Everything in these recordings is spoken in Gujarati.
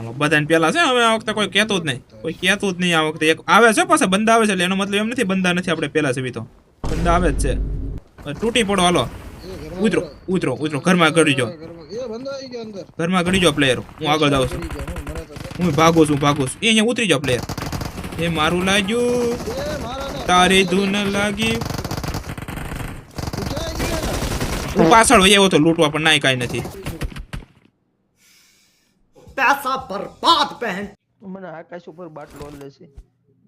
હાલો, બધાને પહેલા છે હવે આ વખતે કોઈ કહેતું જ નહીં. કોઈ કહેતું જ નહીં આ વખતે. એક આવે છે પાસે બંદા આવે છે, એટલે એનો મતલબ એમ નથી બંદા નથી આપણે પહેલા છે તો. બંદા આવે જ છે. તૂટી પડો, હાલો. ઉતરો ઉતરો ઉતરો, ઘરમાં ગળી જો ઘરમાં બંધો ગળી જો પ્લેયર હું આગળ જાઉં છું. હું ભાગું છું ભાગું છું. એ અહીંયા ઉતરી જાઓ પ્લેયર એ મારું લાગ્યું. તારી ધૂન લાગી. હું પાછળ વહી આવ્યો તો લૂંટવા પણ નાય કાંઈ નથી. पैसा बर्बाद बहन મને આકાશ ઉપર બાટલો લેશે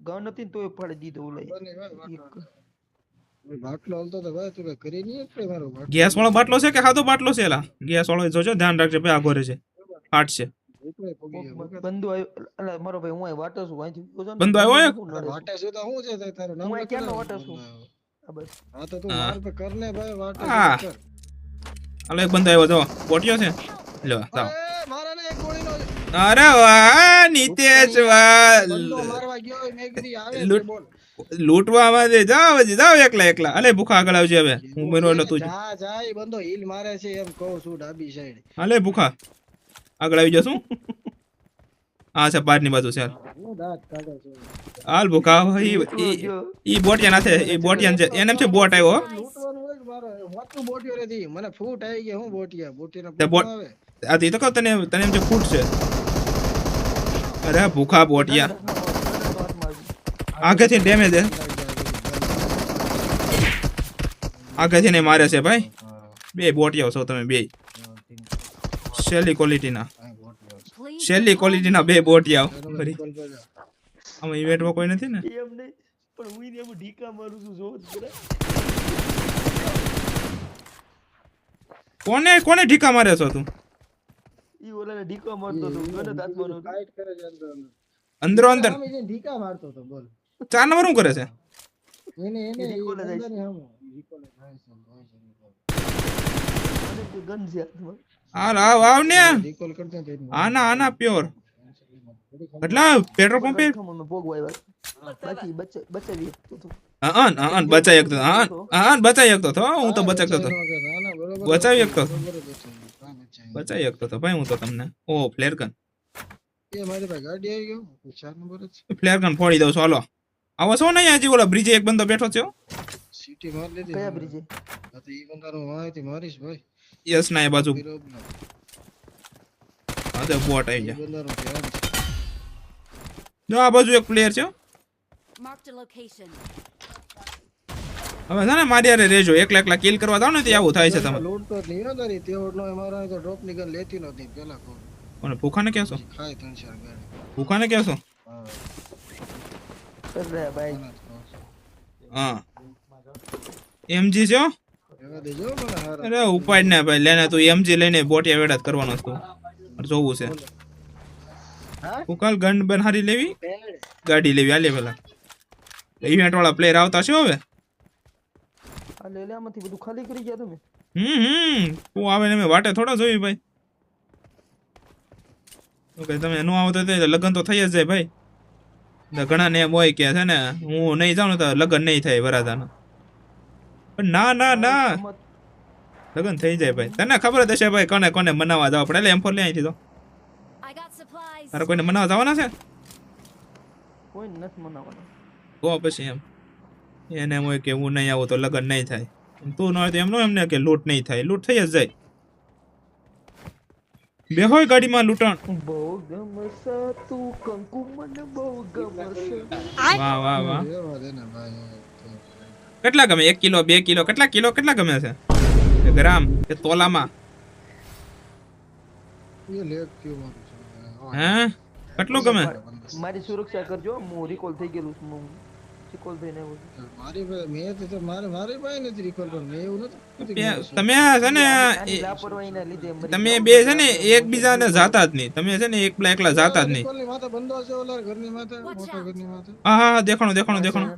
ગન હતી ને તોય ફાડી દીધો લઈ બની ભાઈ બાટલો. ભાઈ બાટલો હાલતો તો ભાઈ તું કઈ કરી નહીં એટલે મારો બાટલો ગેસ વાળો બાટલો છે કે ખાધો બાટલો છે એલા ગેસ વાળો જોજો ધ્યાન રાખજો ભાઈ આગો છે ફાટશે એકલો પગી ગયો વખત. બંધુ આવ્યો અલા મારો ભાઈ હું અહીં વાટો છું અહીંથી ગયો છો ને બંધુ આવ્યો એક? હું નડે છું. વાટે છે તો શું છે તે તારું નામ હું અહીં લખી ક્યારનો દે. વાટે છું. આ બસ હા તો તું હા. માર પે કર ને ભાઈ વાટે હા. કર. હાલો એક બંદો આવ્યો જો બોટ્યો છે લો તાવ અરે વાહ નિતેશ વાહ લૂંટવામાં દે જાવ હજી જાવ એકલા એકલા. અલે ભૂખા આગળ આવજે હવે. હું મર્યો એટલે તું જા જા એ બંદો હીલ મારે છે એમ કહું છું ડાબી સાઈડ અલે ભૂખા. આગળ આવી જશું? હા છે બહારની બાજુ છે હાલ. ભૂખા. ઈ ઈ- બોટિયા નાથે ઈ બોટિયા છે. એને છે બોટ આવ્યો હો. લૂંટવાનું હોય કે મારે? હોતું બોટિયો નથી. મને ફૂટ આવી ગયા હું બોટિયા? બોટિયાના તે બોટ- ફૂટ આવે? આ તો કહો તને તને એમ છે ફૂટ છે. અરે ભૂખા બોટિયા આગળથી ડેમેજ દે. આગળથી ને મારે છે ભાઈ. બે બોટિયાઓ છો તમે બે. શેલી ક્વોલિટીના શેલી ક્વોલિટીના બે બોટિયાઓ. ફરી. આમાં ઇવેન્ટમાં કોઈ નથી ને? પણ હું એને એમ ઢીકા મારું છું જો કોને કોને ઢીકા મારે છો તું? ઈ ઓલાને ઢીકા મારતો તો ગન જ ફાઈટ કરે છે અંદર અંદર. અંદરો ઢીકા મારતો તો બોલ. ચાર નંબર શું કરે છે? એને એને એ recall જ અંદરની હશે. સામું. recall જ હશે, હશે. ગન છે હાથમાં. હાલ આવ આવ ને. recall કરતો હતો એનું. આના આના પ્યોર. એટલા પેટ્રોલ પંપે બાકી બચા બચાવી હતો. હા હા બચાવી શકતો હા હા બચાઈ શકતો હતો હું તો બચાવતો હતો ના, ના, બરોબર. બચાવી શકતો બરોબર. બચાવ્યું. શકતો હતો ભાઈ હું તો તમને ઓ ફ્લેર ગન એ મારી પાસે ગાડી આવી ગયો ચાર નંબર જ ફ્લેર ગન ફોડી દઉં છું હાલો આવો છો નહીં હજી ઓલા બ્રિજે એક બંદો બેઠો છે હો. સીટી માર લીધી કયા બ્રિજે તો ઈ બંદાનો માહિતી મારીશ ભાઈ યસ ના એ બાજુ. હા તો બોટ આવી છે. જો આ બાજુ એક પ્લેયર છે માર્ક ધ location. હવે છે ને મારી રેજો એકલા એકલા કિલ કરવા જાવ ને તે આવું થાય છે તમે લૂટ તો નહીં હો તારી. તે ઓટલો અમારો તો ડ્રોપની ગન લેતી નહોતી પેલા કો કોને ભૂખાને કહેશો છો ખાય ત્રણ ચાર ગાડી. ભૂખાને ભાઈ. જ કહું છું. હા. એમજી જો હો. મને હારા. અરે ઉપાડ ને ભાઈ. લેને તું એમજી લઈને બોટિયા વેડા જ કરવાનો છે. તું જોવું છે. હા? ઉકાલ ગન બનહારી લેવી? ગાડી લેવી. આલે પેલા. ઇવેન્ટ વાળા પ્લેયર આવતા છે હવે. આ લે લે આમાંથી બધું ખાલી કરી ગયા તમે. હમ હમ. તું આવે ને મે વાટે થોડા જોઈ ભાઈ. ઓકે તમે ન આવો તો લગન તો થઈ જ જાય ભાઈ. ઘણા ને એમ હોય કે છે ને હું નહીં જાઉં ને તો લગ્ન નહીં થાય વરાદાના પણ ના ના ના. લગન થઈ જાય ભાઈ. તને ખબર જ હશે ભાઈ કોને કોને મનાવવા જવા પડે. એટલે એમ ફોર લે અહીંથી તો. તારે કોઈને મનાવવા જવાના છે? કોઈ નથી મનાવાના તો પછી એમ. એને એમ હોય કે હું નહીં આવું તો લગ્ન નહીં થાય. તું ન તો એમ એમને કે લૂંટ નહીં થાય, લૂંટ થઈ જ જાય. બે હોય ગાડીમાં લૂંટણ. બહુ ગમસે તું કંકુ મને બહુ ગમસે વાહ વાહ વાહ. કેટલા ગમે? એક કિલો, બે કિલો, કેટલા કિલો, કેટલા ગમે છે? ગ્રામ કે તોલામાં. હે? કેટલું ગમે? મારી સુરક્ષા કરજો, હું રિકોલ થઈ ગયેલું છું. રિકોલ થઈને ને મારી મેં તો- તો મારે મારી પાસે નથી recall પણ મેં એવું નથી તમે છે ને લાપરવાહીના લીધે તમે બે છે ને એકબીજાને જાતા જ નહીં. તમે છે ને એકલા એકલા જાતા જ નહીં. recall ની માથે બંધો છે ઓલા ઘરની માથે મોટા ઘરની માથે. હા હા હા દેખાણો દેખાણો દેખાણો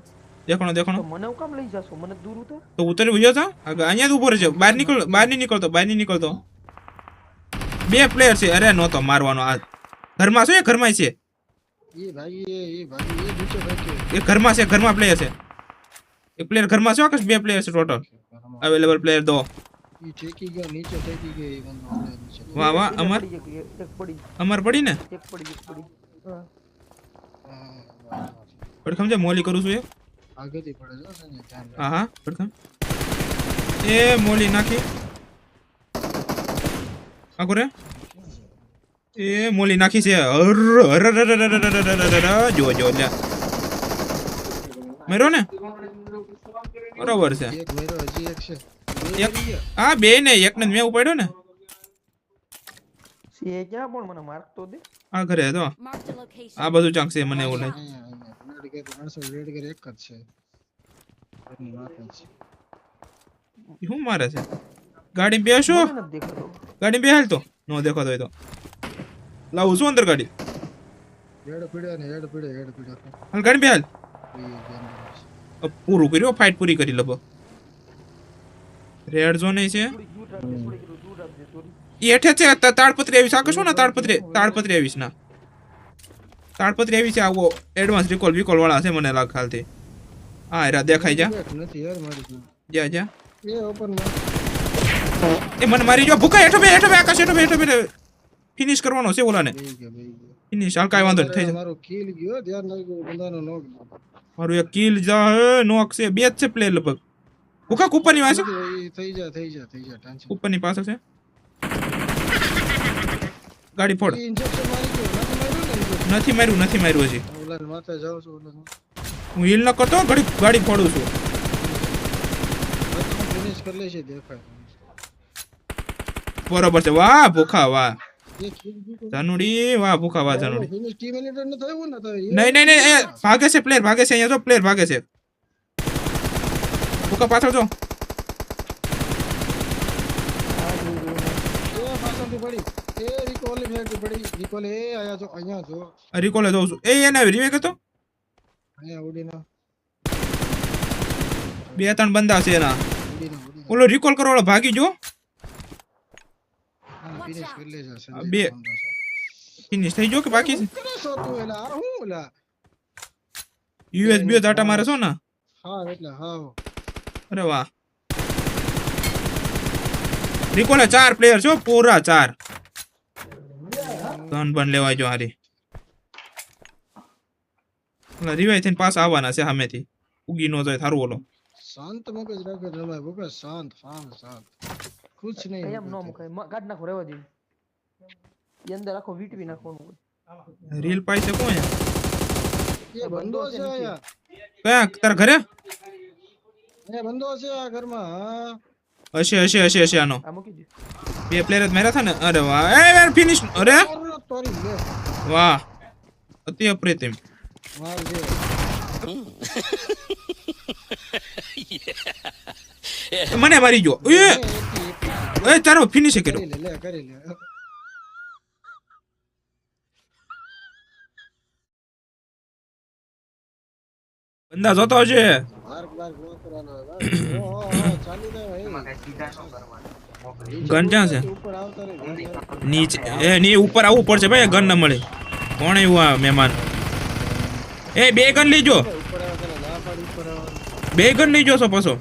દેખાણો તો દેખાણો મને હું કામ લઈ જશો? મને દૂર ઉતર. તો ઉતરી ગયો છો? અહીંયા જ ઊભો રહેજો. બહાર નીકળ બહાર નહીં નીકળતો બહાર નહીં નીકળતો. બે પ્લેયર છે. અરે નહોતો મારવાનો આ. ઘરમાં છે ઘરમાં છે? એ ભાઈ એ એ ભાઈ એ નીચે બેઠી એ ઘરમાં છે ઘરમાં પ્લેયર છે. એક પ્લેયર ઘરમાં છે આકાશ બે પ્લેયર છે ટોટલ અવેલેબલ પ્લેયર દો ઈ ઠેકી ગયો નીચે ગયો એ બંદો વાહ વાહ અમર? એક- પડી અમર પડી ને? એક પડી એક પડી. પડખમ છે મોલી કરું છું એ. આગળથી પડે છે સંજય ધ્યાન હા હા પડખમ. એ મોલી નાખી. આ કરે એ મોલી નાખી છે જો જો લે મેરો ને બરોબર છે એક હા બે ને એક ને મેં ઉપાડ્યો ને એ ક્યાં પણ મને માર્ક તો દે આ ઘરે તો આ બધું ચાંકશે મને એવું લાગે શું મારે છે ગાડી બેસો ગાડી બેહાલ તો નો દેખાતો હોય તો લાવું છું અંદર ગાડી હેડ પીડ્યો ને હેડ પીડ્યો હેડ પીડ્યો હાલ ગાડી બેહાલ ઈ ગેમ છે. અ, પૂરું કર્યું ફાઇટ પૂરી કરી લબો રેડ ઝોન છે થોડી દૂર રાખજે થોડી કીધું દૂર રાખજે થોડી ઈ હેઠે છે તા- તાડપત્રી આવીશ આ કશો ને તાડપત્રી તાડપત્રી આવીશ ના તાડપત્રી આવી છે આવો એડવાન્સ રિકોલ વિકોલ વાળા છે મને લાગ ખાલથી હા એરા દેખાઈ જા બેઠ નથી યાર મારી જોડે. જા જા એ open માં એ મને મારી જો ભૂકા હેઠો બે હેઠો બે આકાશ હેઠો બે હેઠો બે ફિનિશ કરવાનો છે ઓલાને બેહી ગયા, બેહી ગયા. ફિનિશ હાલ કાંઈ વાંધો નહીં થઈ જાય મારો kill ગયો ધ્યાન રાખજો બંદાનો knock. મારું એક કિલ જા હે, નોક છે બે જ છે પ્લેયર લગભગ ભૂકા કુપરની પાસે ઈ થઈ જા થઈ જા થઈ જા ટેન્શન ઉપરની પાસે છે ગાડી ફોડ ઇન્જેક્શન મારી ગયો નથી નથી માર્યું ને injection? માર્યું નથી માર્યું હજી ઓલાને માથે જાઉં છું ઓલાને હું હીલ ન કરતો ગાડી ગાડી ફોડું છું ફિનિશ કરી લેશે દેખાય બરોબર છે વાહ ભૂખા વાહ એ kill ગયું ધનુડી વાહ ભૂખા વાહ ધનુડી નહીં નહીં નહીં ભાગે છે પ્લેયર ભાગે છે અહીંયા જો પ્લેયર ભાગે છે. ભૂખા પાછળ જો. રિકોલે જોઉં છું. એ એને હતો? બે ત્રણ બંદા છે એના. ઓલો રિકોલ કરો ભાગી જો ફિનિશ કરી લેજો બે. ફિનિશ થઈ ગયો કે બાકી છે કરે તું એલા હું એલા યુએસબી દાટા મારે છો ને હા એટલે હા અરે વાહ રિકોલે ચાર પ્લેયર છો પૂરા ચાર ત્રણ બન લેવા જો હારી રિવાય થઈને પાછા આવવાના છે સામેથી ઉગી નો જાય થારું ઓલો શાંત મગજ રાખે રમાય બકા શાંત શાંત શાંત કુછ નહીં એમ નો. મુકાય કાઢ નાખો રેવા દે. એ અંદર આખો વીટવી નાખવાનું હોય. રીલ પાઈ છે કોણ એ બંદો છે અહીંયા. કયા? તાર ઘરે? એ બંધો છે આ ઘરમાં હા. હશે હશે હશે હશે આનો. આ મૂકી દે. બે પ્લેયર જ માર્યા હતા ને અરે વાહ. એ યાર ફિનિશ અરે? વાહ. અતિ અપ્રતિમ. વાહ દે મને મારી જો એ. એ તારો ફિનિશ કર્યો કરી બંદા જોતો છે. ગન ક્યાં છે? નીચે એ ની ઉપર આવવું પડશે ભાઈ ગન ના મળે. કોણ એવું આ મહેમાન? એ બે ગન જો બે ગન લેજો છો પાછો.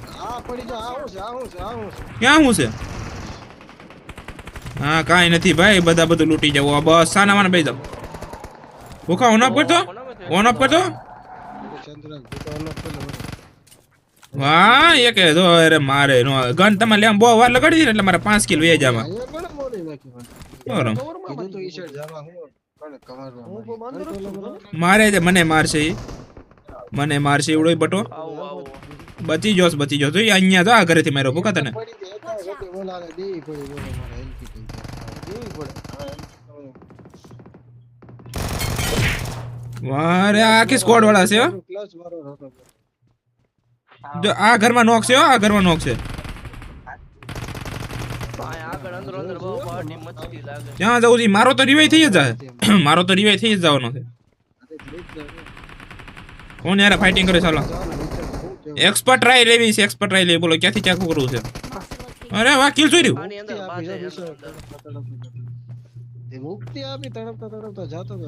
ક્યાં હું છે? હા, કાંઈ નથી ભાઈ, બધા બધું લૂંટી જવું બસ સાના માના બેસી ભૂખા ઓન ઓફ કરતો ઓન ઓફ કરતો વાહ એ કે જો, અરે મારે નો, ગન તમે લેમ બહુ વાર લગાડી દીધી એટલે મારે પાંચ કિલો વેજ આમાં. મારી. છું મને મારશે ઈ. મને મારશે એવડો બટો. બચી જોસ બચી જોસ અહીંયા તો આ ઘરેથી મારો ભૂખા તને પડી ગઈ, એકા ગોટી બોલાવે, દેવી પડી બોલો મારે હેલ્પી થઈ જાય. દેવી પડે. વારે આખી સ્કોડ વાળા છે. જો, આ ઘરમાં નોક છે આ ઘરમાં નોક છે. ક્યાં જવું છે. મારો તો રિવાઈ થઈ જ જાય. મારો તો રિવાઈ થઈ જ જવાનો છે. અરે કોણ યાર ફાઇટિંગ કરે ચાલો. એક્સપર્ટ ટ્રાય લેવી છે એક્સપર્ટ ટ્રાય લેવી. બોલો, ક્યાંથી ચાકુ કરવું છે. અરે, વાહ કિલ જોઈ રહ્યું. મુક્તિ આપી તડપતા તડપતા જતો હતો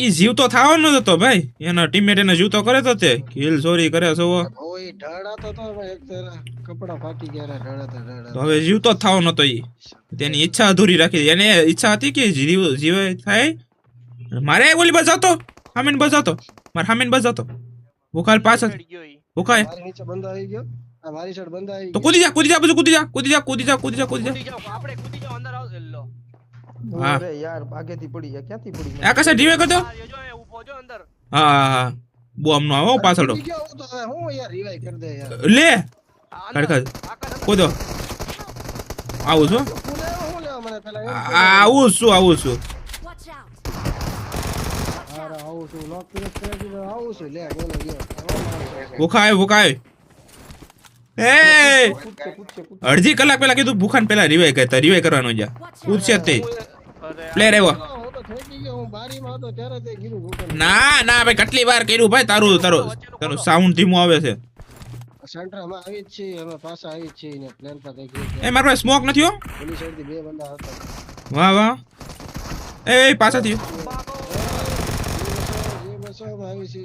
ઈ જીવતો થવાનો જ હતો ભાઈ. એના ટીમમેટ એને જીવતો કરે તો તે. કિલ ચોરી કરે છો ઓય ઢળાતો તો ભાઈ એક તરા કપડા ફાટી ગયા રે ઢળાતા. ઢળાતા હવે જીવતો જ થવાનો હતો ઈ. તેની ઈચ્છા અધૂરી રાખી. એને ઈચ્છા હતી કે જીવ જીવે થાય. મારે ઓલી બસ હતો હામીન બસ હતો મારે હામીન બસ હતો ભૂખાલ પાછળ. ભૂખાય મારી નીચે બંધ આવી ગયો. મારી શર્ટ બંધ આવી તો કૂદી જા કૂદી જા બધું કૂદી જા કૂદી જા કૂદી જા કૂદી જા કૂદી જા. આપણે કૂદી જાઓ અંદર આવો લો. અરે યાર ભાગેથી પડી ગયા. ક્યાંથી પડી કરતો આ ઊભો જો અંદર. હા હા બોમ નો આવો પાછળ હું તો હવે હું યાર રિવાઈ કરી દે યાર. લે. ખડખડ કૂદો આવું છું? હું લેવા હું લેવા મને પેલા એવું આ- આવું છું આવું છું. ગયો ગયો ભૂખાય ભૂખાય. એ અડધી કલાક પહેલા કીધું ભૂખાન પેલા રિવાય કરતા રિવાય કરવાનો જા. પૂછશે તે. પ્લેયર આવ્યો હું તો થઈ ગયો હું બારીમાં હતો ત્યારે તે કીધું ભૂકંપ. ના ના ભાઈ કેટલી વાર કર્યું ભાઈ તારું તારું તારું સાઉન્ડ ધીમું આવે છે. પાછા એ મારો સ્મોક નથી હો. ઓલી સાઈડથી બે બંદા હતા. વાહ વાહ. એ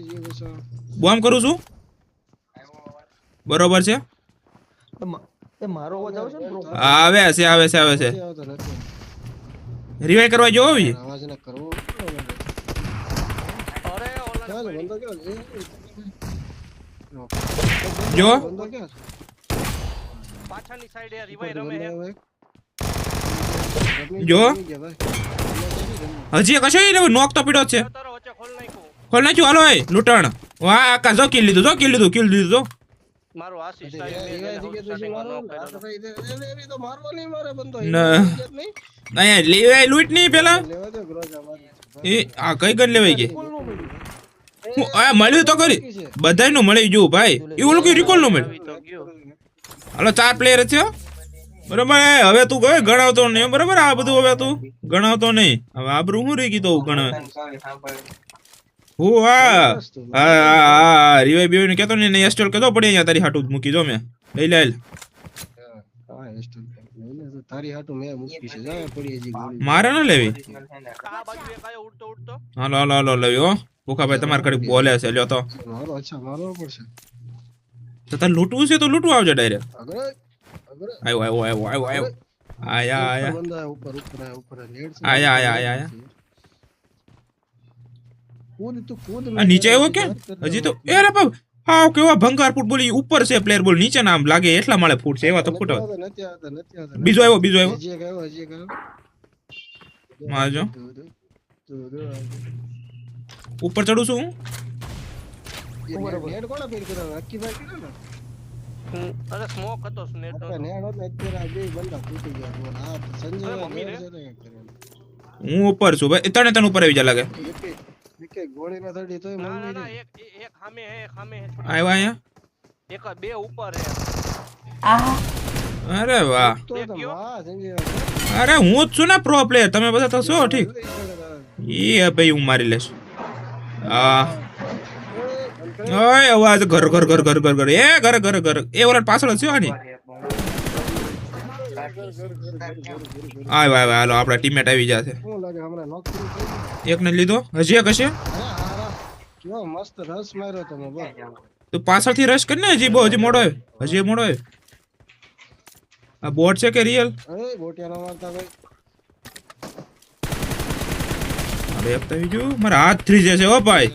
જે બસો. બોમ્બ કરું છું. બરોબર છે. એ મારો અવાજ આવે છે ને આવે છે આવે છે આવે છે. કરવા જો આવી અવાજ ન કરવો અરે ઓલા બંદો ક્યાં છે? જો. બંદો ક્યાં છે? પાછળની સાઈડે એ રમે છે? જો. હજી કશો ઈ નોક તો પીડો જ છે. ખોલ નાખ્યું. હાલો એ લૂંટણ. વાહ આકા જો કિલ લીધું જો કિલ લીધું કિલ લીધું જો. મારું આશીષ સાહેબ લેવાય લૂંટ નહીં પેલા. એ આ કઈ ગન લેવાય ગઈ આ મળ્યું તો કરી બધાયનું મળી ગયું ભાઈ. એ ઓલું કઈ રિકોલનું મળ્યું? આવી તો ગયો. હાલો ચાર પ્લેયર છે. બરાબર એ હવે તું કઈ ગણાવતો નહીં બરાબર આ બધું હવે તું ગણાવતો નહીં. હવે આબરું હું રહી ગયું તો ગણાવે? હું હા. હા રિવાઈ બીવાઈ નું કેતો ને એસ્ટોલ કેતો પડે અહીંયા તારી હાટું મૂકી દો મેં. લઈ લે હાલ. હા, એસ્ટોલ લઈને તો તારી હાટુ મેં મૂકી છે. જા પડી હજી ગોળી. મારે ન લેવી? આ હાલો હાલો હાલો લેવી હો. ભૂખાભાઈ તમારે કડી બોલે છે લ્યો તો. મારો અચ્છા મારવો પડશે. તો તાર લૂંટવું છે તો લૂંટવું આવજો ડાયરેક્ટ આવ્યો આવ્યો આવ્યો આવ્યો આવ્યો આયા. આયા, આયા, આયા, આયા. કૂદ તું કૂદ નીચે આવ્યો કે? હજી તો એ રે બાપ હાવ કેવા ભંગાર ફૂટ બોલી ઉપર છે પ્લેયર બોલ નીચે નામ આમ લાગે એટલા માળે ફૂટ છે એવા તો ફૂટ નથી આવતા નથી આવતા બીજો આવ્યો બીજો આવ્યો. હજી એક હજી એક આવ્યો. માં જો. દો, દો, દો, દો, દો. ઉપર ચડું છું હું? અરે સ્મોક હતો સ્નેટ. હું ઉપર છું ભાઈ તને તને ઉપર આવી જા લાગે. એકે ગોળી ના થડી તો ના ના ના એક એક- સામે હે એક સામે હે આવ્યા અહીંયા? એક બે ઉપર હે. અરે વાહ. અરે હું જ છું ને પ્રો પ્લેયર તમે બધા તો છો ઠીક. એ ભાઈ હું મારી લઈશ. આ. ઓય અવાજ ઘર ઘર ઘર ઘર ઘર ઘર. એ ઘર ઘર ઘર. એ ઓલા પાછળ છે આની. આય વાય વાય હાલો આપણા ટીમમેટ આવી જશે શું લાગે હમણાં નોક કરી એકને લીધો? હજી એક હશે? કેવો મસ્ત રસ માર્યો તમે બોલ. તો પાછળથી રશ કરીને હજી બહુ હજી મોડો આવ્યો હજી મોડો આવ્યો આ બોટ છે કે રિયલ અરે ગોટિયા ન મારતા ભાઈ અરે એક તો આવી મારા હાથ થ્રી જશે હો ભાઈ.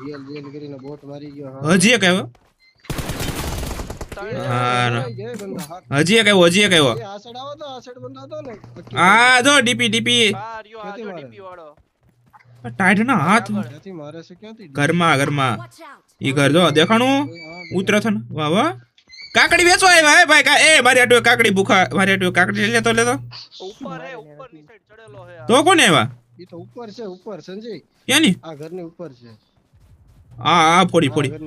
real- real કરીને બોટ મારી ગયો હજી એક આવ્યો હા ના. ભાઈ, જય બંદા, હા. હજી એક આવ્યો હજી એક આવ્યો એ ને. આ જો ડીપી ડીપી. ટાઈટ ના હાથ. ઘરમાં ઘરમાં. ઈ ઘર જો દેખાણું? ઉત્તરાખંડ વાહ વાહ. કાકડી વેચવા આવ્યા હે ભાઈ કા- એ મારી આટો કાકડી ભૂખા મારી આટો કાકડી લેતો લેતો. ઉપર હે ઉપરની સાઈડ ચડેલો હે તો કોને આવ્યા? એ તો ઉપર છે ઉપર સંજય. ક્યાંની? આ ઘરની ઉપર છે. હા હા ફોડી ફોડી. છે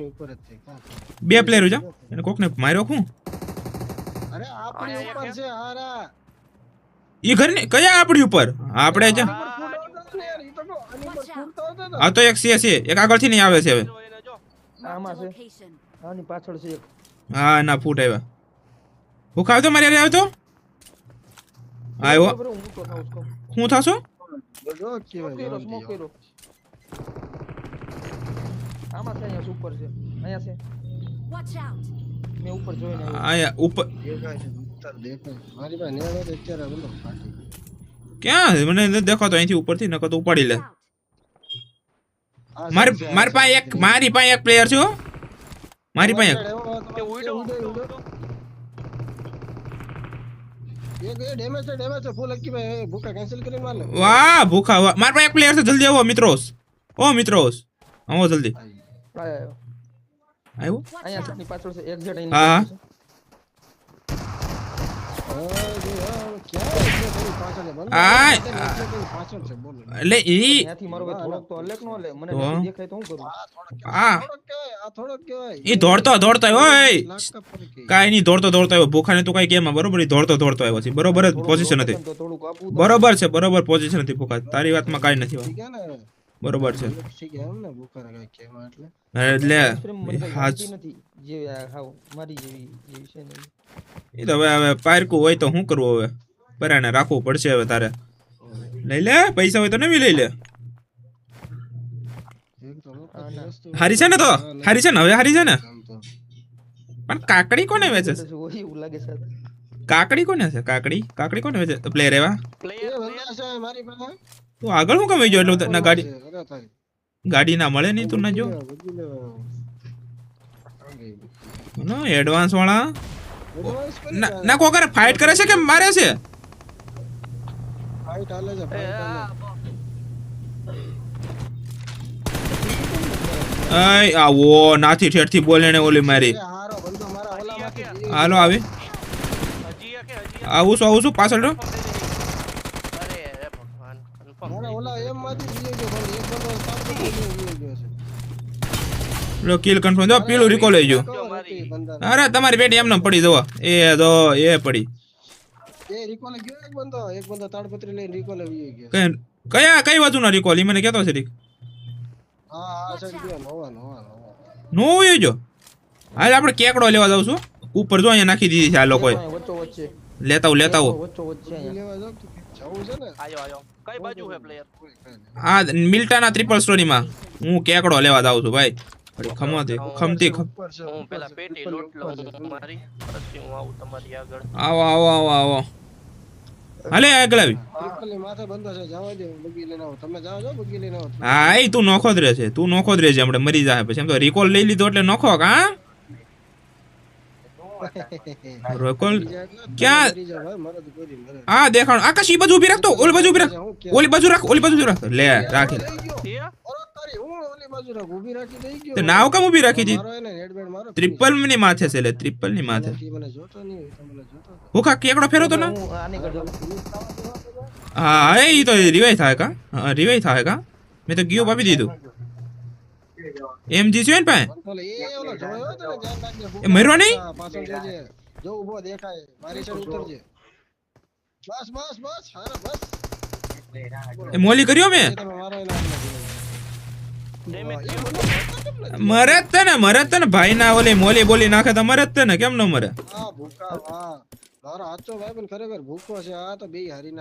બે પ્લેયર જા એને કોકને માર્યો હું અરે આપણી ઉપર છે હારા. ઈ ઘરની કયા આપણી ઉપર? આપણે છે આ ને તો એક સી છે. એક આગળથી નહીં આવે છે હવે. આમાં છે. આની પાછળ છે એક. હા ના ફૂટ આવ્યા. હું ખાવ તો મારી આવ્યો તો? આવ્યો. હું થાશો જો કેવાય કર્યો જવા સ્મોક દ્યો. કર્યો આમાં છે અહીંયા ઉપર છે. અહીંયા છે. વોચ આઉટ મે ઉપર જોઈને. આયા ઉપર. મારી પાસે નેળ તો અત્યારે બોલો ફાટી ક્યાં? મને નથી દેખાતો અહીંથી ઉપરથી નકર તો ઉપાડી લે. Out. મારી મારી પાસે એક મારી પાસે એક પ્લેયર છે હો. મારી પાસે એક. ઉડો ઉડો, ઉડો. એક એ ડેમેજ છે ડેમેજ છે. ફૂલ અક્કી ભાઈ કેન્સલ કરીને માર વાહ ભૂખા વાહ. મારી પાસે એક પ્લેયર છે જલ્દી આવો મિત્રોસ ઓ મિત્રોસ આવો જલ્દી. આયો, આયો. આવ્યો Watch અહીંયા out. પાછળ છે એક્ઝેટ અહીં હા. નીકળે છે. હા, જો, હા, ક્યાં છે તારી પાછળ છે? બોલો, આય, તારી તારી પાછળ છે બોલો એટલે ઈ ત્યાંથી મારો ભાઈ થોડોક તો અલેક નો લે મને તો? નથી દેખાય તો હું કરું આ થોડોક આ થોડોક કહેવાય આ થોડોક કહેવાય ઈ દોડતો દોડતો આવ્યો કાઈ નહીં દોડતો દોડતો આવ્યો ભૂખાને તું કઈ કેમ બરોબર ઈ દોડતો દોડતો આવ્યો છે બરોબર જ પોઝિશન હતી તો બરોબર છે બરોબર પોઝિશન હતી ભૂખા તારી વાતમાં કાઈ નથી બરોબર છે. એટલે. એ તો હવે હવે પારકું હોય તો શું કરવું હવે? પરાણે રાખવું પડશે હવે તારે. લઈ લે પૈસા હોય તો નવી લઈ લે. હારી છે ને તો? હારી છે ને? હવે હારી છે ને? પણ કાકડી કોને વેચે છે? તો એવું લાગે છે. કાકડી કોને છે? કાકડી? કાકડી કોને વેચે? પ્લેયર એવા? પ્લેયર છે મારી પાસે. તું આગળ શું કમાઈ ગયો એટલે ના ગાડી ગાડી ના મળે નહીં તું ના જો. નો એડવાન્સ વાળા? કરી ના દે. ના ફાઇટ કરે છે કે મારે છે? Fight હાલે છે, fight આવો નાથી ઠેઠથી બોલે ને ઓલી મારી. હાલો આવી. હજી કે હજી આવું છું આવું છું પાછળ રહો. અરે હે ભગવાન કન્ફર્મ મારા ઓલા એમ માંથી ગયો ગયો, પણ એક બંદો સાત બંદો ગયો ગયો લો કિલ કન્ફર્મ જો પેલું રિકોલ લઈ બંદાને. અરે તમારી પેટી એમને પડી જવો. એ જો એ પડી. એ recall ગયો એક બંદો, એક બંદો તાડપત્રી લઈને recall આવી ગયો. કઈ કયા કઈ બાજુના રિકોલ ઈ મને કહેતો છે રીક હા, હા સર ગયો, નવા, નવા. નો હોય જો? હાલ આપણે કેકડો લેવા જાવ છું. ઉપર જો અહીંયા નાખી દીધી છે આ લોકોએ. વચ્ચો વચ્ચે. લેતા લેતા આવું. વચ્ચો વચ્ચે લેવા જાવ તો જવું છે ને? આયો આયો. કઈ બાજુ હે મિલ્ટાના ટ્રિપલ સ્ટોરીમાં હું કેકડો લેવા જાઉં છું ભાઈ. અરે ખમતી ખમતી ખમ હું પેલા પેટી લૂંટ લઉં છે. મારી પછી હું આવું તમારી આગળ. આવો આવો આવો આવો. હાલે આગળ આવી. માથે બંધો છે, જવા દે, બગી લઈને આવો. તમે જાઓ છો, બગી લઈને આવો. હા એ તું નોખો જ રહે છે તું નોખો જ રહે છે હમણાં મરી જાય પછી. એમ તો રિકોલ લઈ લીધો એટલે નોખો હા? રોકોલ ક્યાં? દી. આ દેખાણ આકાશ ઈ બાજુ ઊભી રાખતો ઓલી બાજુ ઊભી રાખ. ઓલી બાજુ રાખ ઓલી બાજુ રાખ. લે રાખી. ઊભી ગયો. નાવ કેમ ઊભી રાખી હતી. ટ્રિપલની માથે છે લે ટ્રિપલની માથે. હું મને જોતો નહીં હોય, તો મને જોતો હતો. ભૂખા કેકડો ફેરો તો ના? હું એ તો રિવાઈ થાય કા? રિવાઈ થાય કા? મેં તો ગિયો પાપી દીધું. એમ જી છે ને પાસે? ઓલો એ તો મર્યો નહીં? જો ઊભો દેખાય, મારી side ઉતરજે. બસ બસ બસ હારા બસ. એ મોલી કર્યો મેં? મારો જ તને ને મરે જ તને ને ભાઈ ના ઓલી મોલી બોલી નાખે તો મરે જ તને કેમ ન મરે?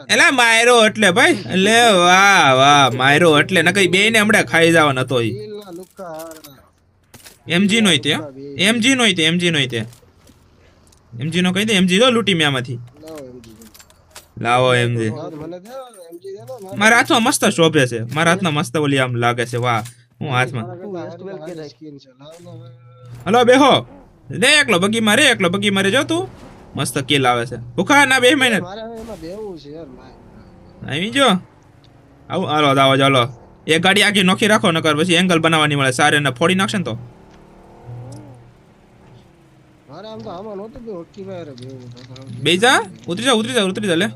ભાઈ માયરો એટલે એટલે વાહ વાહ માયરો એટલે નકઈ બે ને હમણાં ખાઈ જવાનો હતો એમજી નો તે એમજી નો તે એમજી નો તે. એમજી નો કહી દે એમજી જો લૂંટી મ્યામાંથી લાવો એમજી મારા હાથમાં મસ્ત શોભે છે મારા હાથમાં મસ્ત ઓલી આમ લાગે છે વાહ. હું હાથમાં. હલો બે હો બેહો. લે એકલો બગી મારે એકલો બગી મારે. જો તું. મસ્ત કિલ આવે છે. ભૂખા ના બે મહિને. આવી જો. આવું હાલો દાવો ચાલો એ ગાડી આખી નોખી રાખો નકર પછી એંગલ બનાવવાની મળે. સારે ને ફોડી નાખશે ને તો. બેજા. ઉતરી જા ઉતરી જા ઉતરી જા લે.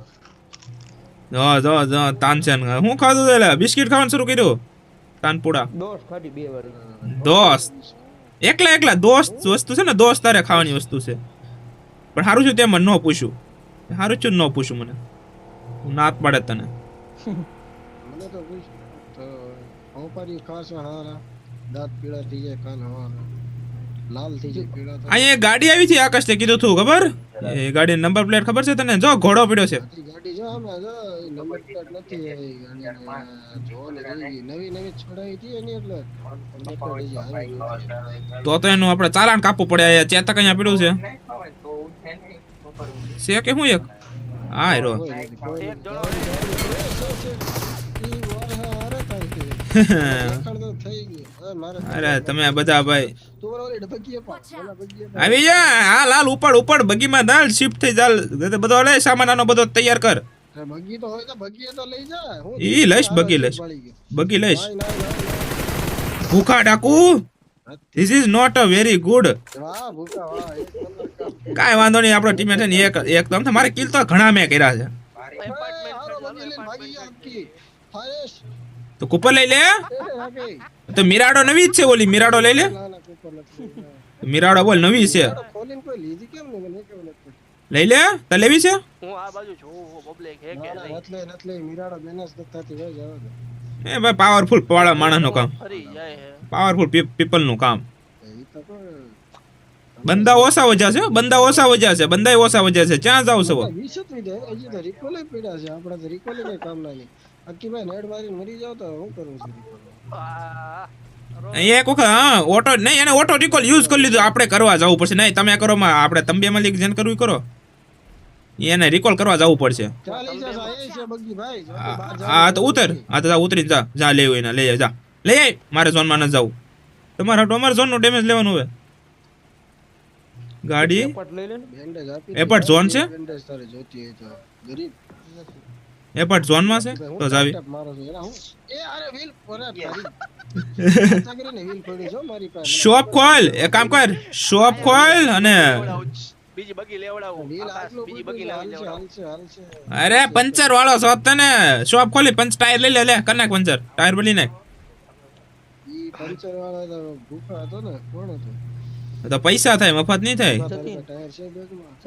જો જો જો તાનસેન હું ખાધું છે લે. બિસ્કિટ ખાવાનું શરૂ કર્યું. તાનપુડા દોસ્ત એકલા એકલા દોસ્ત વસ્તુ છે ને દોસ્ત તારે ખાવાની વસ્તુ છે પણ સારું છું તે મને ન પૂછ્યું સારું છું ન પૂછ્યું મને હું નાત પાડે તને મને તો પૂછ તો હોપારી ખાસ હારા દાંત પીળા થઈ જાય કાલ હવાના અહીંયા ગાડી આવી હતી આકાશ તે કીધું તું ખબર? એ ગાડી નંબર પ્લેટ ખબર છે તને? જો ઘોડો પડ્યો છે. ગાડી જો આમાં જો નંબર પ્લેટ નથી એ ગાડીને જોવાની રહી ગઈ નવી નવી છોડાવી હતી એની એટલે નંબર પ્લેટ હજી આવી નથી. તો તો એનું આપણે ચાલાન કાપવું પડે અહીંયા ચેતક અહીંયા પડ્યું છે. છે કે શું એક? હા એક છે. થઈ ગયું. અરે તમે બધા ભાઈ આવી જા હા લાલ ઉપાડ ઉપાડ બગીમાં દાલ શિફ્ટ થઈ જાલ. બધો લે સામાન આનો બધો તૈયાર કર. બગી તો હોય તો બગી તો લઈ જા. ઈ લઈશ, બગી લઈશ. બગી લઈશ. ભૂખા ડાકુ this is not a very good નાય. વાહ ભૂકા વાહ એક નંબર કામ. કાંઈ વાંધો નહીં આપણો ટીમે છે ને એક એક તો મારે કિલ તો ઘણા મેં કર્યા છે. તો કુપર લઈ લે? તો મિરાડો નવી જ છે ઓલી મિરાડો લઈ લે. મિરાડો બોલ નવી છે ખોલીને કોઈ લીધી કેમ નહીં? લઈ લે તો લેવી છે હું આ બાજુ જોઉં પબ્લિક હે કે ના, ના, નહીં એટલે એટલે મીરાડો બેનસ દત્તાથી હોય જાવ એ ભાઈ પાવરફુલ પાળા માણસનો કામ પાવરફુલ પીપલનું કામ બંદા ઓછા વજા છે બંદા ઓછા વજા છે બંદા ઓછા વજા છે ક્યાં જાવ છો. હજી તો રિકોલે ય પડ્યા છે. આપણા તો રિકોલે ય કઈ કામના નહીં. ભાઈ નેડ મારીને મરી જાવ તો હું કરું છું એક વખત હા ઓટો નહીં એને ઓટો રિકોલ યુઝ કરી લીધું. આપણે કરવા જવું પડશે. નહીં તમે કરો માં આપણે તંબે મલિક લીક જેને કરવું કરો. એને રિકોલ કરવા જવું પડશે. ચાલી જા, સાહેબ છે બગ્ગી ભાઈ. જો હા તો ઉતર. હા તો ઉતરી જા. જા લેવું એને લઈ આવ, જા. લઈ આય મારે ઝોનમાં ન જવું. તમારે અમારે ઝોનનું ડેમેજ લેવાનું હવે. ગાડી? પટ લઈ લે ને. બેન્ડેજ આપી એ પણ ઝોન છે? બેન્ડેજ તારે જોતી હોય તો ગરીબ એ પણ ઝોનમાં છે તો જાવી શોપ ખોલ એક કામ કર. શોપ ખોલ અને બીજી બગી લેવડાવું. બગી લેવડાવું. અરે પંચર વાળો શોપ તને. શોપ ખોલી પંચ ટાયર લઈ લે લે કર નાખ પંચર. ટાયર બદલી નાખ. પંચર વાળો ભૂખા હતો ને કોણ હતો? તો પૈસા થાય મફત નહીં થાય?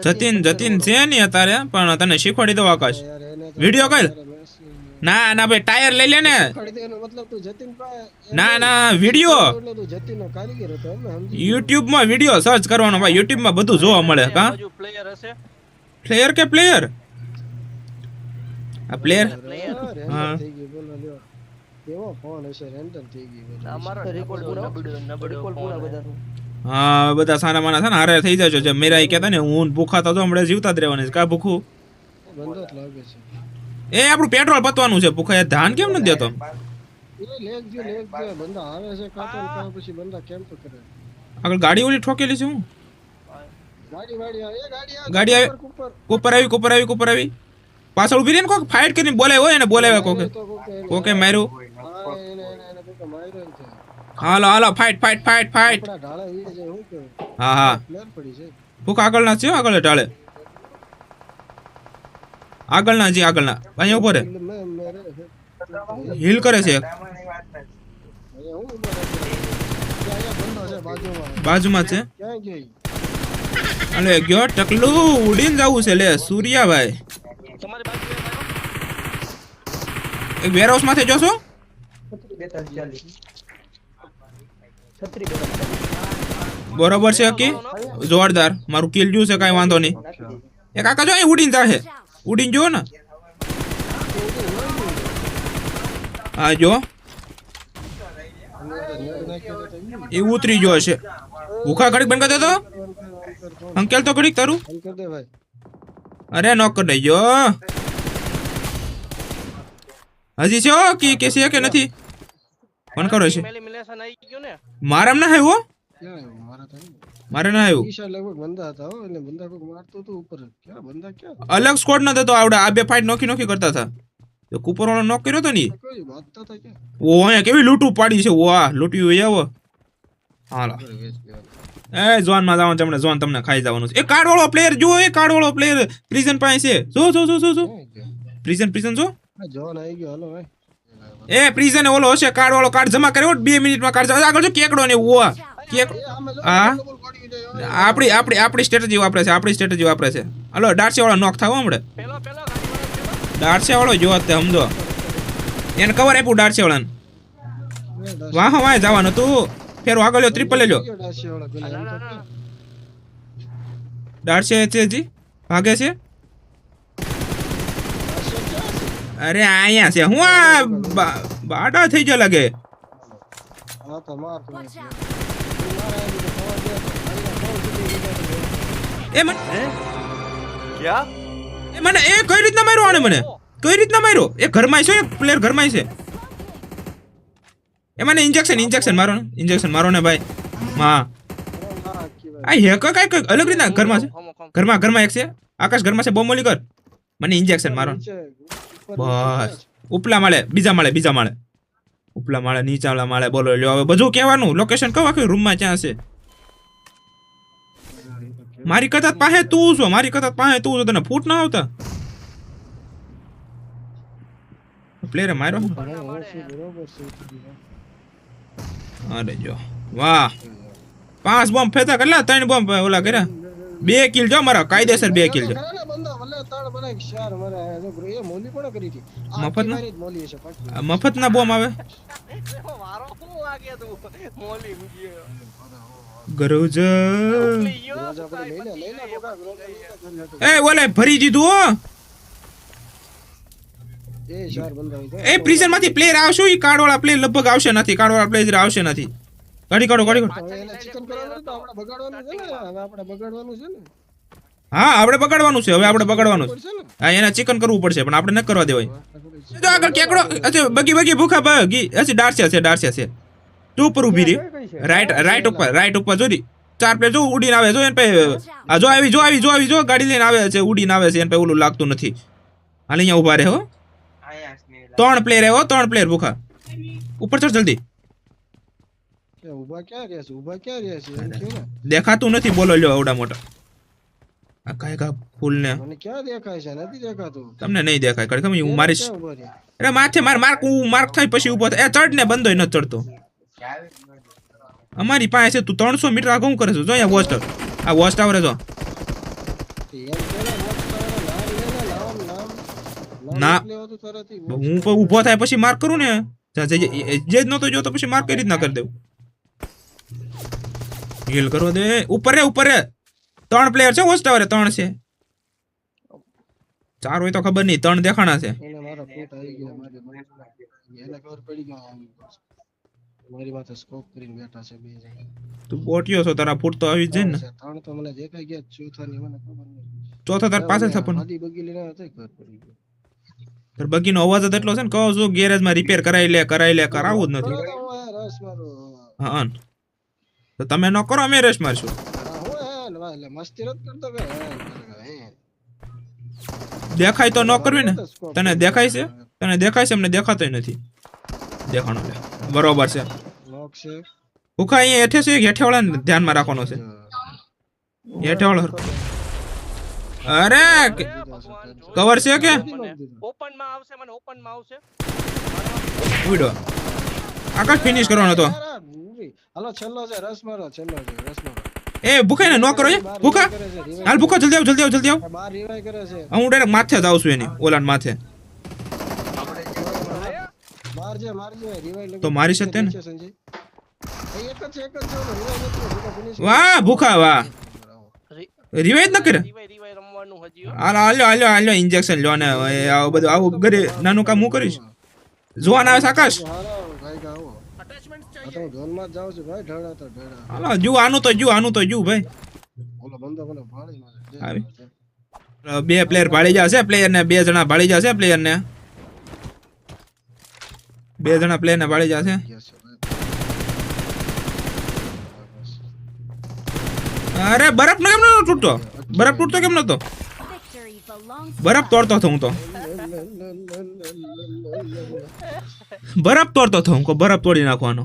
જતીન. જતીન છે નહીં અત્યારે પણ તને શીખવાડી દઉં આકાશ. વીડિયો કઈ ના ના ભાઈ ટાયર લઈ લે ને. ના ના વીડિયો. યુટ્યુબ યુટ્યુબમાં વીડિયો સર્ચ કરવાનો ભાઈ યુટ્યુબમાં બધું જોવા મળે કા પ્લેયર કે પ્લેયર આ પ્લેયર હા, કેવો ફોન હશે રેન્ડમ થઈ ગયો અમારો રેકોર્ડ પૂરા? રેકોર્ડ પૂરા ફોન બધાનું? હા બધા સારા માણસ છે ને હારે થઈ જજો. જે મેરા એ કહેતા ને હું ભૂખા તો હમણાં જીવતા જ રહેવાની છે. કા ભૂખું? એ આપણું પેટ્રોલ પતવાનું છે. ભૂખા ધ્યાન ધાન કેમ નથી દેતો? આગળ ગાડી ઓલી ઠોકેલી છે હું? ગાડી આવી. ગાડી આવે. કુપર, આવી કુપર આવી પાછળ ઊભી રહીને કોક ફાઇટ કરીને બોલાય હોય એને બોલાવ્યા કોકે? કોકે. માર્યું? હાલો હાલો ફાઇટ ફાઇટ ફાઇટ ફાઇટ. ઢાળે હું હા. હા પ્લેન પડી છે. ભૂખ આગળના છે આગળ ટાળે આગળના જી આગળના. અહીંયા ઊભો રે એટલે મેં મેરે અહીંયા હિલ કરે છે. બાજુમાં. છે? અને અલે ગયો ટકલું ઉડીને જવું છે લે સૂર્યાભાઈ. તમારી બાજુ એ એક વેરહાઉસમાંથી જોશો બરોબર છે, હકી? જોરદાર. મારું કિલ જ્યું છે, કાંઈ વાંધો નહીં. એ કાકા જો અહીં ઉડીને જાશે ઉડીને જુઓ ને. હા, જો. એ ઉતરી ગયો છે. ભૂખા ઘડીક બંધ કરી દેતો અંકેલ તો ઘડીક તારું. અરે નોક કરી દેજો. હજી છે કે કે છે કે નથી? ફોન કરો છે. એલિમિનેશન આવી ગયું ને? મારામ ના આવ્યો મારા તો ના આવ્યું. ઈશા લગભગ બંદા હતા હો એટલે બંદા કોઈક મારતો હતો ઉપર ક્યાં બંદા ક્યાં? અલગ સ્કોડ નતો હતો આવડે. આ બે ફાઈટ નોકી નોકી કરતા હતા. તો કુપર વાળો નોક કર્યો તો ને ઓ અહીંયા કેવી લૂંટું પાડી છે? વાહ લૂંટી હોય આવો. હાલા. એ જોનમાં જવાનું તમને જોન તમને ખાઈ જવાનું છે. એ કાર્ડ વાળો પ્લેયર જો એ કાર્ડ વાળો પ્લેયર પ્રિઝન પાસે છે. જો જો જો જો પ્રિઝન પ્રિઝન જો. જોન આવી ગયો. હાલો ભાઈ. એ પ્રિઝન ઓલો હશે કાર્ડ વાળો કાર્ડ જમા કર્યો બે મિનિટમાં કાર્ડ જમા આગળ જો કેકડો ને એવું કેક હા. આપણી આપણી આપણી સ્ટ્રેટેજી વાપરે છે આપણી સ્ટ્રેટેજી વાપરે છે. હલો ડાર્સે વાળો નોક થાવ હમણે? ડાર્સે પેલો વાળો જો તે સમજો. એને કવર આપ્યું ડાર્સે વાળાને વાહ વાહ જવાનું તું. ફેરો આગળ લ્યો ટ્રિપલ લઈ લો કયો ડાસિયાવાળો પેલા એમ તો કહો. દાડશે છે જી ભાગે છે ડાસિયો ક્યાં છે? અરે અહીંયા છે. હું આ બાડા થઈ ગયો લાગે. એ મને ક્યા? એ મને એ કઈ રીતના માર્યો આને મને? કઈ રીતના માર્યો? એ ઘરમાં છે એક પ્લેયર ઘરમાં છે એ મને ઇન્જેક્શન ઇન્જેક્શન મારો ને ઇન્જેક્શન મારો ને ભાઈ. આખી આ હેક કઈ કઈ અલગ રીતના ઘરમાં છે? ઘરમાં ઘરમાં એક છે? આકાશ ઘરમાં છે? બોમ્બ મોલી કર. મને ઇન્જેક્શન મારો બસ. ઉપલા માળે, બીજા માળે બીજા માળે. ઉપલા માળે નીચાલા માળે બોલો લ્યો. હવે બધું કહેવાનું. લોકેશન કહો આખી રૂમમાં ક્યાં છે? મારી કદાચ પાસે તું છો. મારી કદાચ પાસે તું છો. તને ફૂટ ના આવતા? પ્લેયરે માર્યો. અરે જો. વાહ. પાંચ બોમ્બ ફેતા કેટલા? ત્રણ બોમ્બ ઓલા કર્યા? બે કિલ જો મારા. કાયદેસર બે કિલ જો. ના બનાવી મારે એ મોલી પણ કરી હતી? આ મારી જ મોલી છે પાછી. આ મફતના આવે? વારો હું વાગે તું? મોલી ગયો ગરુજ. એ ઓલે ભરી દીધું હો. એ પ્રિઝનમાંથી પ્લેયર આવશે એ કાર્ડ વાળા પ્લેયર લગભગ આવશે નથી કાર્ડ વાળા પ્લેયર આવશે નથી. ગાડી કાઢો ગાડી કાઢો. બગાડવાનું છે ને આપણે બગાડવાનું છે ને. હા આપણે પકડવાનું છે હવે આપણે પકડવાનું છે. હા એને ચિકન કરવું પડશે પણ આપણે ન કરવા દેવાય. જો આગળ કેકડો અચ્છા બગી બગી ભૂખા બગી અચ્છા ડાર્સિયા છે ડાર્સિયા છે. તું ઉપર ઊભી રહી. રાઈટ રાઈટ ઉપર રાઈટ ઉપર જોરી ચાર પ્લેટ જો ઉડીને આવે જો એને પે આ જો આવી જો આવી જો આવી જો ગાડી લઈને આવે છે ઉડીને આવે છે એને પે ઓલું લાગતું નથી. હાલ અહીંયા ઊભા રહે હો. ત્રણ પ્લેયર હો ત્રણ પ્લેયર ભૂખા. ઉપર ચડ જલ્દી. દેખાતું નથી બોલો લ્યો આવડા મોટા. આ કાય કા ફૂલ ને મને ક્યાં દેખાય છે? નથી દેખાતું. તમને નહીં દેખાય. ખબર? હું રહ્યા? અરે માથે માર માર્ક હું માર્ક થાય પછી ઊભો થાય એ ચડ ને બંધો ન ચડતો. અમારી પાસે છે તું ત્રણસો મીટર આગળ હું કરે છે? જો અહીંયા વોચ આ વોચ ટાવર જો. ને. હું ઊભો થાય પછી માર્ક કરું ને. જે જે- જે જ નતો જોતો પછી માર્ક કઈ રીતના કરી દેવું? હીલ કરવા દે. ઉપર રે ઉપર રે. ત્રણ પ્લેયર છે હોસ્ટ ટાવરે ત્રણ છે. ચાર હોય તો ખબર નહીં ત્રણ દેખાણા છે. મારા આવી મારી મારી- એને ખબર પડી ગઈ આ આવી ગયો છે. મારી માથે સ્કોપ કરીને બેઠા છે બે જણ. તું બોટ્યો છો તારા ફૂટ તો આવી જ જાય ને. ત્રણ તો મને દેખાઈ ગયા ચોથાની મને ખબર નહીં. ચોથો તાર પાસે ઓલા થપન આદી બગી લઈને આવ્યો તોય પડી ગઈ. તાર બગીનો અવાજ જ એટલો છે ને કહો છો ગેરેજમાં રિપેર કરાવી લે કરાઈ લે કરાવું જ નથી. બરાબર, હું આ રસ મારો. હા તો તમે ન કરો અમે રેસ મારશું. વાહ, એટલે મસ્તી રત કરતો કે. દેખાય તો ન કરવી ને? તને દેખાય છે? તને દેખાય છે અમને દેખાતોય નથી. દેખાણો લે બરોબર છે. લોક છે. ભૂખા અહીંયા હેઠે છે હેઠેવાળાને ધ્યાનમાં રાખવાનો છે. હેઠેવાળો અરે કે- કવર છે કે? ઓપનમાં આવશે મને ઓપનમાં આવશે. ઉડો. આકાશ ફિનિશ કરવાનો હતો હાલો છેલ્લો છે રસ મારો છેલ્લો છે રસ મારો. એ ભૂખા ને ન કરો ભૂખા? છે revive હાલ ભૂખા જલ્દી આવ જલ્દી આવ જલ્દી આવ. હું ડાયરેક્ટ માથે જ આવું છું એની ઓલાન માથે. તો મારી શકતે ને? વાહ ભૂખા વાહ. રિવાઇઝ ન કરે હાલ હાલો હાલ્યો હાલ્યો ઇન્જેક્શન લો ને આવું બધું આવું ઘરે નાનું કામ હું કરીશ. જોવાના આવે આકાશ? હાલો, તો હું જાઉં છું ભાઈ ઢળા તો ઢળા. હાલો જુ આનું તો જુ આનું તો જુ ભાઈ. બોલો બંદો બોલો ભાળી મારે આવી. બે પ્લેયર ભાળી જશે પ્લેયર ને બે જણા ભાળી જશે પ્લેયર ને. બે જણા પ્લેયર ને ભાળી જશે. અરે બરફ નો કેમ નતો તૂટતો? બરફ તૂટતો કેમ નતો? બરફ તોડતો હતો હું તો. બરફ તોડતો હતો હું બરફ તોડી નાખવાનો.